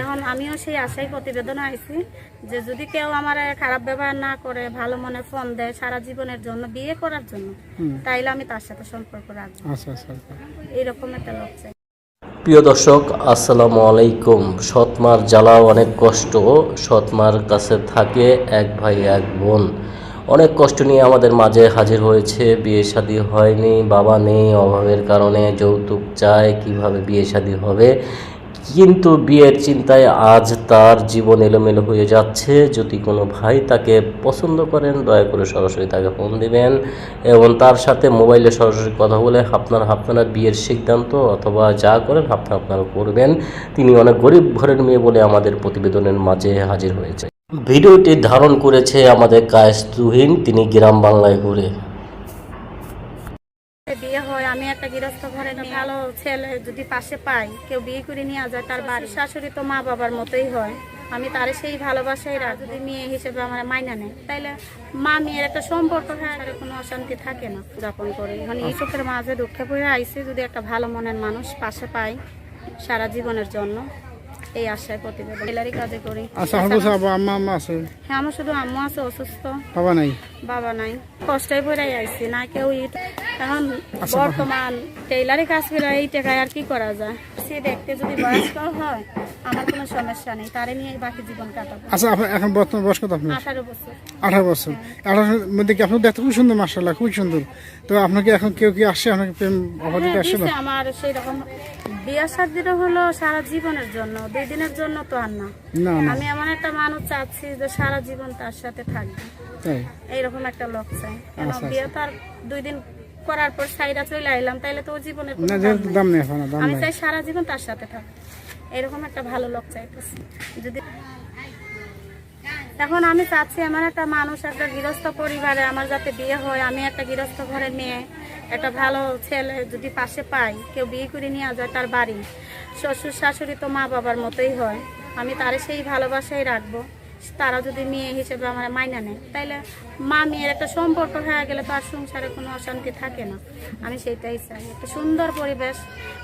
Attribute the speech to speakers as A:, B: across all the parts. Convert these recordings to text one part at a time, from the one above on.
A: এখন আমিও সেই আশাই প্রতিবেদন আইছি যে যদি কেউ আমার খারাপ ব্যবহার না করে ভালো মনে ফোন দেয় সারা জীবনের জন্য বিয়ে করার জন্য। তাইলে আমি তার সাথে সম্পর্ক রাখব।
B: আচ্ছা আচ্ছা আচ্ছা।
A: এইরকম একটা লোক চাই।
C: প্রিয় দর্শক আসসালামু আলাইকুম। সৎমার জ্বালাও অনেক কষ্ট সৎমার কাছে থাকে এক ভাই এক বোন। অনেক কষ্ট নিয়ে আমাদের মাঝে হাজির হয়েছে বিয়ে শাদী হয়নি বাবা নেই অভাবের কারণে যৌতুক চায় কীভাবে বিয়ে শাদী হবে? কিন্তু বিয়ের চিন্তায় আজ তার জীবন এলোমেলো হয়ে যাচ্ছে। যদি কোনো ভাই তাকে পছন্দ করেন, দয়া করে সরাসরি তাকে ফোন দিবেন এবং তার সাথে মোবাইলে সরাসরি কথা বলে আপনার আপনারা বিয়ের সিদ্ধান্ত অথবা যা করেন আপনারা আপনারা করবেন। তিনি অনেক গরিব ঘরের মেয়ে বলে আমাদের প্রতিবেদনের মাঝে হাজির হয়েছে। ভিডিওটি ধারণ করেছে আমাদের কায়স্তুহীন তিনি গ্রাম বাংলায় ঘুরে।
A: একটা গৃহস্থ ঘরে ভালো ছেলে যদি পাশে পাই কেউ বিয়ে করে নিয়ে যায় তার বাড়ির শাশুড়ি তো মা বাবার মতোই হয়। আমি তারে সেই ভালোবাসাই রাখ যদি মেয়ে হিসেবে আমার মাইনা নেয়। তাইলে মা মেয়ের একটা সম্পর্ক হয় আর কোনো অশান্তি থাকে না। যাপন করে। মানে এই চোখের মাঝে দুঃখে পড়ে আইসি যদি একটা ভালো মনের মানুষ পাশে পাই সারা জীবনের জন্য। এই আশায় প্রতিবেদন। টেলারি কাজে করি।
B: আচ্ছা আমার আম্মা আম্মা আছে?
A: হ্যাঁ আমার শুধু আম্মু আছে অসুস্থ।
B: বাবা নাই?
A: বাবা নাই। কষ্টই পড়ে আইছি না কেউ ইট এখন
B: আচ্ছা,
A: বর্তমান টেইলারে কাজ করে এই টাকায় আর কি করা যায়? সে দেখতে যদি বয়স্ক হয় আমার কোনো সমস্যা নেই তারে নিয়ে বাকি জীবন কাটাবো।
B: আচ্ছা আপনার এখন বর্তমান বয়স কত আপনার
A: আঠারো বছর।
B: আঠারো বছর। আঠারোর মধ্যে কি আপনার দেখতে খুব সুন্দর মার্শাল্লাহ খুবই সুন্দর। তো আপনাকে এখন কেউ কি আসছে আপনাকে প্রেম অফার দিতে
A: হ্যাঁ,
B: আসছিল
A: আমার সেই রকম বিয়ে শাদিটা হলো সারা জীবনের জন্য দুই দিনের জন্য তো আর না।
B: না না।
A: আমি এমন একটা মানুষ চাচ্ছি যে সারা জীবন তার সাথে থাকবে।
B: তাই?
A: এইরকম একটা লোক চাই।
B: আচ্ছা,
A: বিয়ে তো আর দুই দিন করার পর সাইডা চলে আইলাম তাইলে তো জীবনের
B: না
A: দাম
B: দাম নেই
A: আমি চাই সারা জীবন তার সাথে থাক। এরকম একটা ভালো লোক চাইতেছি। যদি এখন আমি চাচ্ছি আমার একটা মানুষ একটা গৃহস্থ পরিবারে আমার যাতে বিয়ে হয়। আমি একটা গৃহস্থ ঘরে মেয়ে একটা ভালো ছেলে যদি পাশে পাই কেউ বিয়ে করে নিয়ে যায় তার বাড়ি। শ্বশুর শাশুড়ি তো মা বাবার মতোই হয়। আমি তারে সেই ভালোবাসাই রাখব। তারা যদি মেয়ে হিসেবে আমার মাইনা নেয়, তাইলে মা মেয়ের একটা সম্পর্ক হয়ে গেলে তো আর সংসারে কোনো অশান্তি থাকে না। আমি সেটাই চাই। একটা সুন্দর পরিবেশ,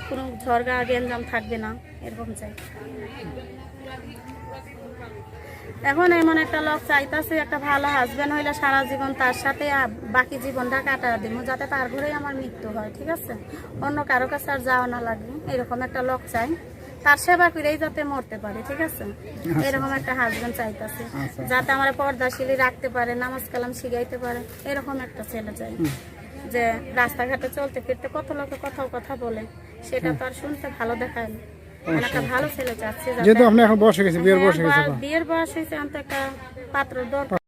A: কোনো ঝরগা গেঞ্জাম থাকবে না, এরকম চাই। এখন এমন একটা লোক চাইতাছে, একটা ভালো হাজব্যান্ড হইলে সারা জীবন তার সাথে বাকি জীবনটা কাটা দিব, যাতে তার ঘরেই আমার মৃত্যু হয়, ঠিক আছে? অন্য কারও কাছে আর যাওয়া না লাগে, এরকম একটা লোক চাই। তার সেবা করেই যাতে মরতে পারে ঠিক আছে? এরকম একটা হাজবেন্ড চাইতাছে।
B: আচ্ছা।
A: যাতে আমার পর্দাশীলি রাখতে পারে নামাজ কালাম শিখাইতে পারে এরকম একটা ছেলে চাই। যে রাস্তাঘাটে চলতে ফিরতে কত লোকে কথাও কথা বলে সেটা তো আর শুনতে ভালো দেখায় না। একটা ভালো ছেলে চাচ্ছে
B: যেহেতু আপনি এখন বয়স হয়ে গেছে বিয়ের বয়স হয়ে গেছে
A: বিয়ের বয়স হয়েছে আমি তো একটা পাত্র দরকার।